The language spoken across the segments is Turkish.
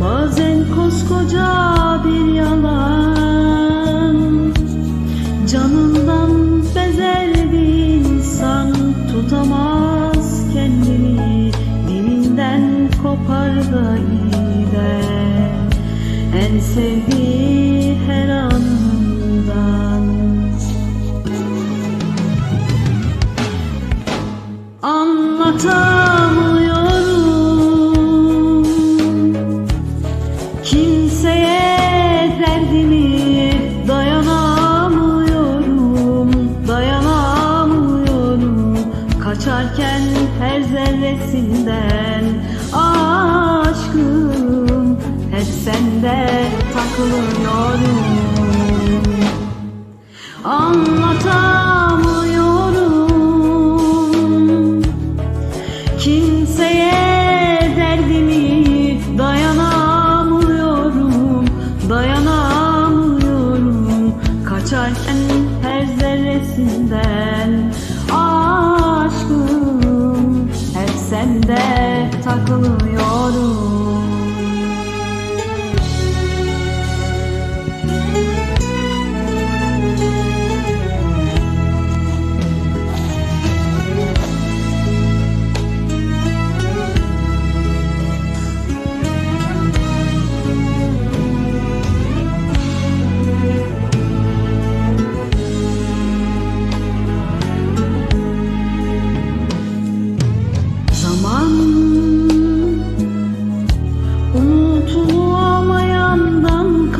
Bazen koskoca bir yalan. Canından bezer bir insan Tutamaz kendini. Dilinden kopar da gider. En sevdiği her anından Anlatan zerresinden Aşkım hep sende takılıyorum. Anlatamıyorum. Kimseye derdimi dayanamıyorum Dayanamıyorum. Kaçarken her zerresinden sende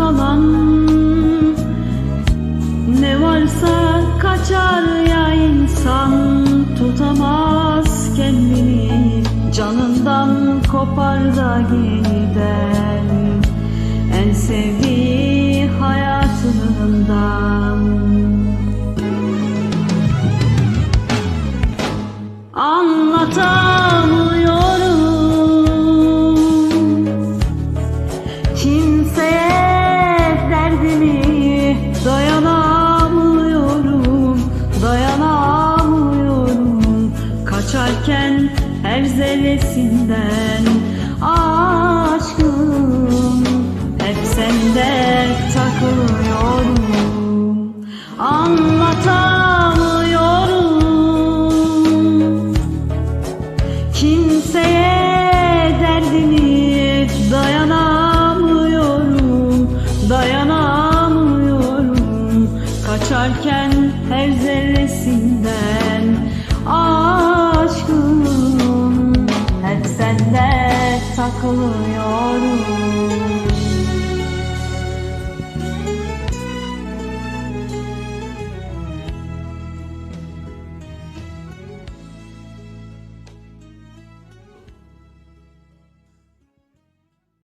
kalan Ne varsa kaçar ya insan tutamaz kendini. Canından kopar da gider En sevdiği hayatından Her zerresinden Aşkım. Hep sende takılıyorum Anlatamıyorum. Kimseye derdimi dayanamıyorum Dayanamıyorum. Kaçarken her zerresinden saklıyor.